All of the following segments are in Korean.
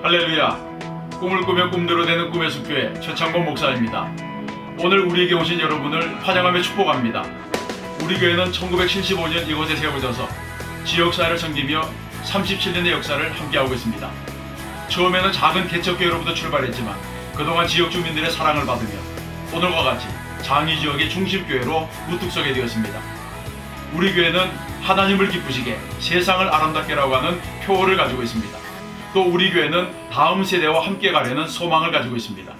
할렐루야. 꿈을 꾸며 꿈대로 되는 꿈의 숲교회 최창범 목사입니다. 오늘 우리에게 오신 여러분을 환영하며 축복합니다. 우리 교회는 1975년 이곳에 세워져서 지역사회를 섬기며 37년의 역사를 함께하고 있습니다. 처음에는 작은 개척교회로부터 출발했지만 그동안 지역 주민들의 사랑을 받으며 오늘과 같이 장이 지역의 중심교회로 우뚝 서게 되었습니다. 우리 교회는 하나님을 기쁘시게 세상을 아름답게라고 하는 표어를 가지고 있습니다. 또 우리 교회는 다음 세대와 함께 가려는 소망을 가지고 있습니다.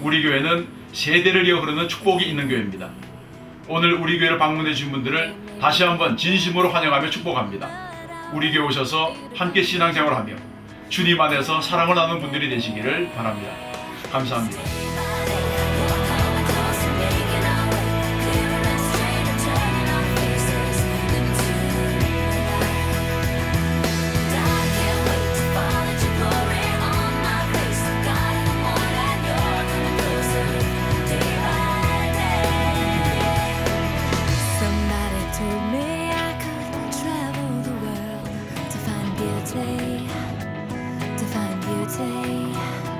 우리 교회는 세대를 이어 흐르는 축복이 있는 교회입니다. 오늘 우리 교회를 방문해 주신 분들을 다시 한번 진심으로 환영하며 축복합니다. 우리 교회 오셔서 함께 신앙생활하며 주님 안에서 사랑을 나누는 분들이 되시기를 바랍니다. 감사합니다. beauty, divine beauty.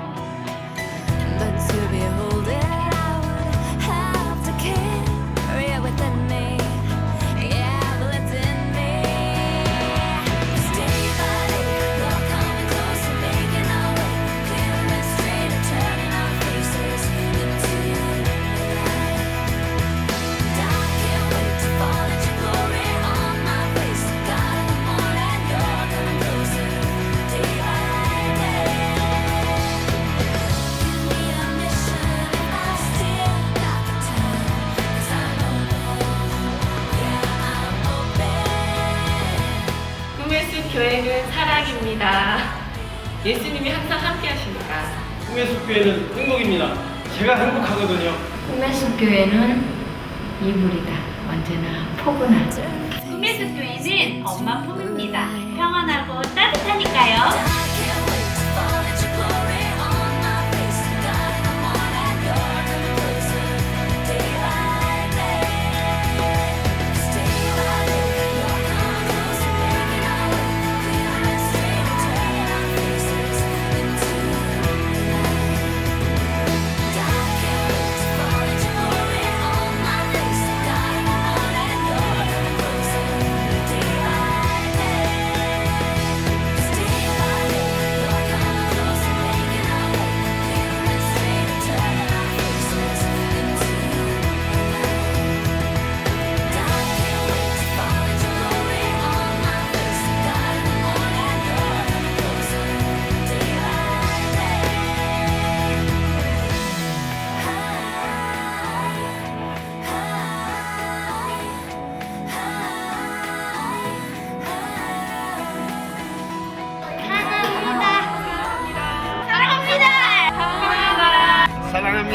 교회는 사랑입니다. 예수님이 항상 함께 하십니다. 꿈의 숲 교회는 행복입니다. 제가 행복하거든요. 꿈의 숲 교회는 이불이다. 언제나 포근한. 꿈의 숲 교회는 엄마 품입니다. 평안하고 따뜻하니까요.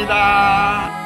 사랑합니다.